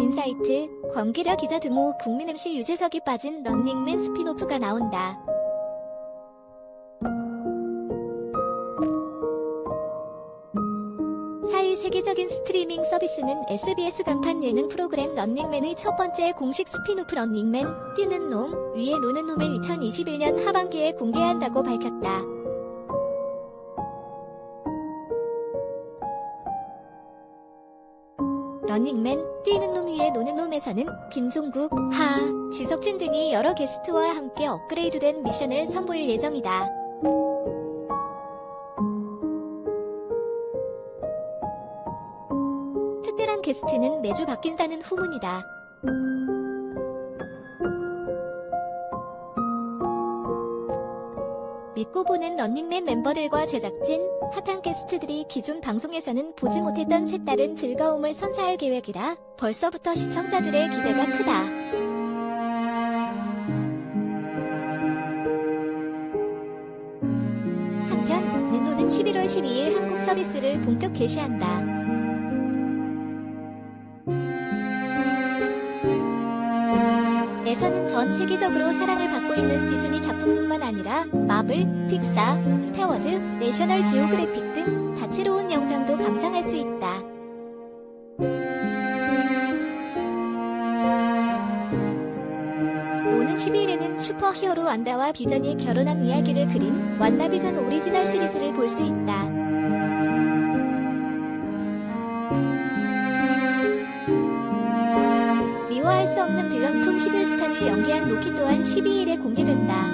인사이트, 권기라 기자 등호 국민 MC 유재석이 빠진 런닝맨 스피노프가 나온다. 4일 세계적인 스트리밍 서비스는 SBS 간판 예능 프로그램 런닝맨의 첫 번째 공식 스피노프 런닝맨, 뛰는 놈, 위에 노는 놈을 2021년 하반기에 공개한다고 밝혔다. 런닝맨, 뛰는 놈 위에 노는 놈에서는 김종국, 하, 지석진 등이 여러 게스트와 함께 업그레이드된 미션을 선보일 예정이다. 특별한 게스트는 매주 바뀐다는 후문이다. 믿고 보는 런닝맨 멤버들과 제작진, 핫한 게스트들이 기존 방송에서는 보지 못했던 색다른 즐거움을 선사할 계획이라 벌써부터 시청자들의 기대가 크다. 한편, 닌노는 11월 12일 한국 서비스를 본격 개시한다. 에서는 전 세계적으로 사랑을 받고 있는 디즈니 작품뿐만 아니라 마블, 픽사, 스타워즈, 내셔널 지오그래픽 등 다채로운 영상도 감상할 수 있다. 오는 12일에는 슈퍼 히어로 완다와 비전이 결혼한 이야기를 그린 완다비전 오리지널 시리즈를 볼 수 있다. 제어할 수 없는 빌런툼 히들스탄을 연기한 로키 또한 12일에 공개된다.